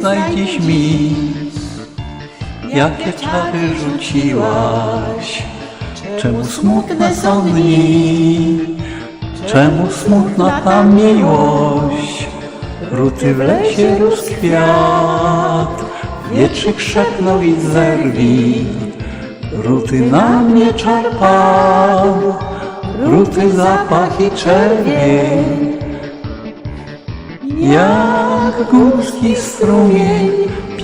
znajdziesz mi, jakie czary rzuciłaś. Czemu smutne są dni, czemu smutna ta miłość? Ruty w lesie rósł kwiat, krzepnął i zerwi. Ruty na mnie czerpał, ruty zapach i czerwień. Jak górski strumień,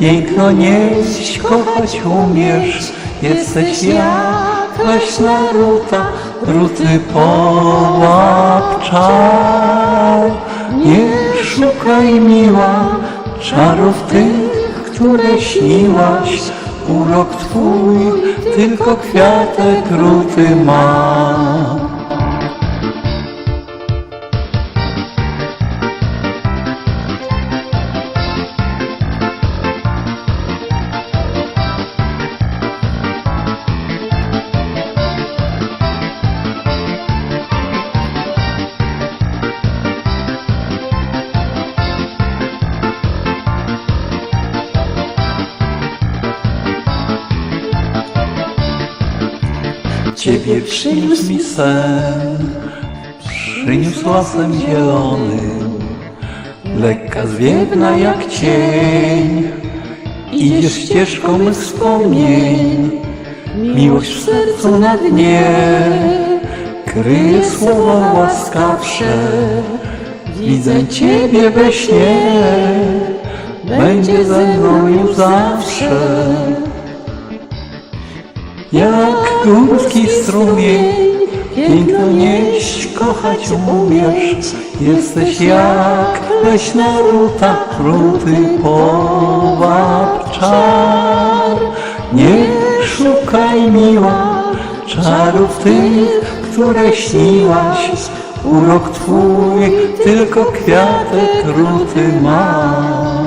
piękno nieść, kochać umiesz. Jesteś jak leśna ruta, ruty połap czar. Nie szukaj miła czarów tych, które śniłaś. Urok twój tylko kwiatek ruty ma. Ciebie przyniósł mi sen, przyniósł lasem zielonym, lekka zwiewna jak cień. Idziesz ścieżką mych wspomnień, miłość w sercu na dnie, kryje słowa łaskawsze. Widzę Ciebie we śnie, będzie ze mną już zawsze. Jak górski strumień, piękno nieść, kochać umiesz. Jesteś jak leśna ruta, ruty powab czar. Nie szukaj miła czarów tych, które śniłaś. Urok twój tylko kwiatek ruty ma.